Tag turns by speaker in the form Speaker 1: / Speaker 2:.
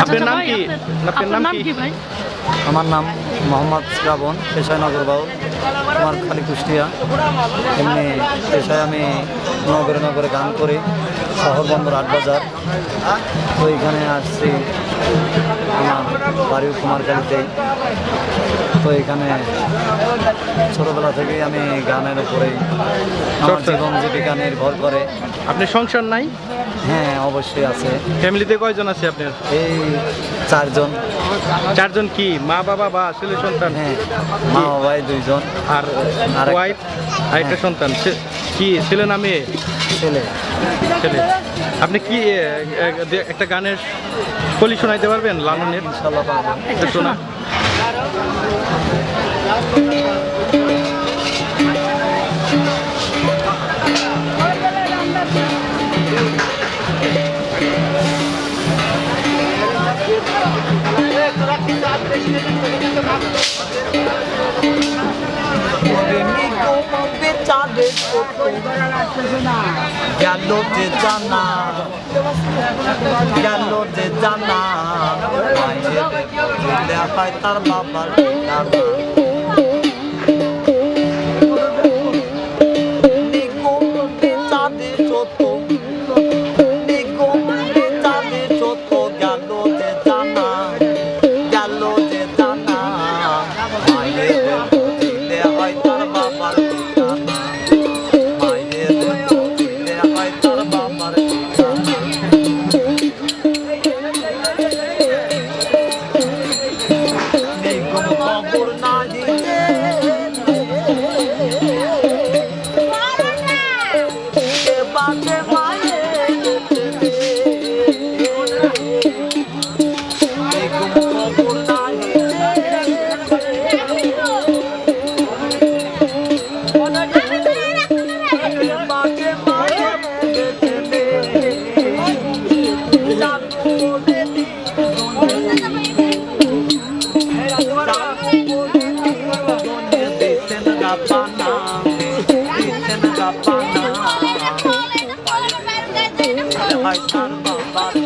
Speaker 1: আপনার নাম কি?
Speaker 2: আপনার-
Speaker 1: আপনার নাম কি?
Speaker 2: ভাই?
Speaker 3: আমার নাম মোহাম্মদ শ্রাবণ পেশায় নগরবাউল আমার খালি কুষ্টিয়া। এমনি পেশায় আমি নগরে নগরে গান করি। শহর বন্দর আট বাজার। তো এখানে আসছি আমার বাড়ি কুমারখালীতেই তো এখানে ছোটোবেলা থেকেই আমি গানের উপরেই আমার। জীবন জীবিকা নির্ভর করে।
Speaker 1: আপনি সংসার নাই?
Speaker 3: হ্যাঁ অবশ্যই আছে।
Speaker 1: ফ্যামিলিতে কয়জন আছে আপনার?
Speaker 3: এই চারজন।
Speaker 1: চারজন কি? মা বাবা বা ছেলে সন্তান?
Speaker 3: হ্যাঁ মা বাবাই দুইজন।
Speaker 1: আর
Speaker 3: আর
Speaker 1: ওয়াইফ আর একটা সন্তান। কি? ছেলে না মেয়ে?
Speaker 3: ছেলে।
Speaker 1: ছেলে। আপনি কি একটা গানের কলি শোনাইতে পারবেন লালনের শোনা।
Speaker 3: গেল যে জানা গেল যে জানা দেখায় তার বাবার কে হয়।